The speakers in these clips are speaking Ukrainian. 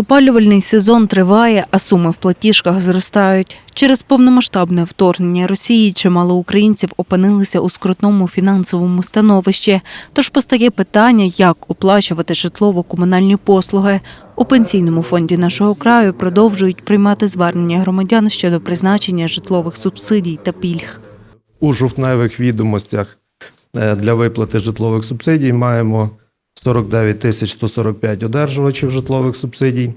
Опалювальний сезон триває, а суми в платіжках зростають. Через повномасштабне вторгнення Росії чимало українців опинилися у скрутному фінансовому становищі. Тож постає питання, як оплачувати житлово-комунальні послуги. У пенсійному фонді нашого краю продовжують приймати звернення громадян щодо призначення житлових субсидій та пільг. У жовтневих відомостях е, для виплати житлових субсидій маємо 49 тисяч 145 одержувачів житлових субсидій,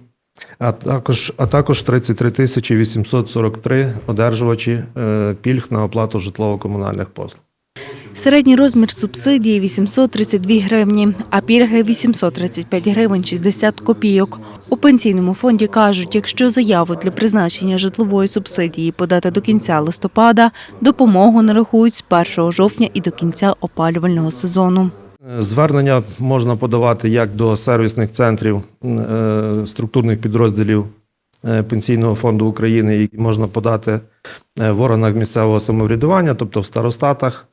а також, а також 33 тисячі 843 одержувачі е, пільг на оплату житлово-комунальних послуг. Середній розмір субсидії 832 гривні, а пільги 835 гривень 60 копійок. У пенсійному фонді кажуть, якщо заяву для призначення житлової субсидії подати до кінця листопада, допомогу нарахують з 1 жовтня і до кінця опалювального сезону. Е, Звернення можна подавати як до сервісних центрів е, структурних підрозділів е, Пенсійного фонду України, які можна подати в органах місцевого самоврядування, тобто в старостатах,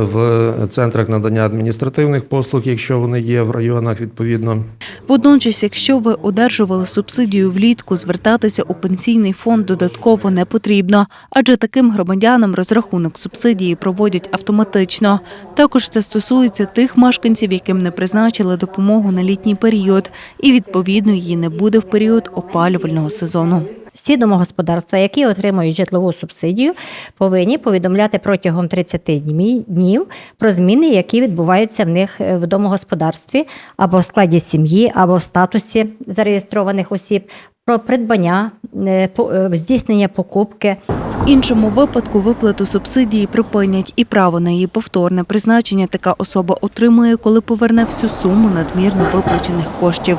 в центрах надання адміністративних послуг, якщо вони є в районах відповідно. Водночас, якщо ви одержували субсидію влітку, звертатися у пенсійний фонд додатково не потрібно, адже таким громадянам розрахунок субсидії проводять автоматично. Також це стосується тих мешканців, яким не призначили допомогу на літній період, і відповідно її не буде в період опалювального сезону. Всі домогосподарства, які отримують житлову субсидію, повинні повідомляти протягом 30 дні- днів про зміни, які відбуваються в них е, в домогосподарстві або в складі сім'ї, або в статусі зареєстрованих осіб, про придбання, е, е, здійснення покупки. В іншому випадку виплату субсидії припинять і право на її повторне призначення така особа отримує, коли поверне всю суму надмірно виплачених коштів.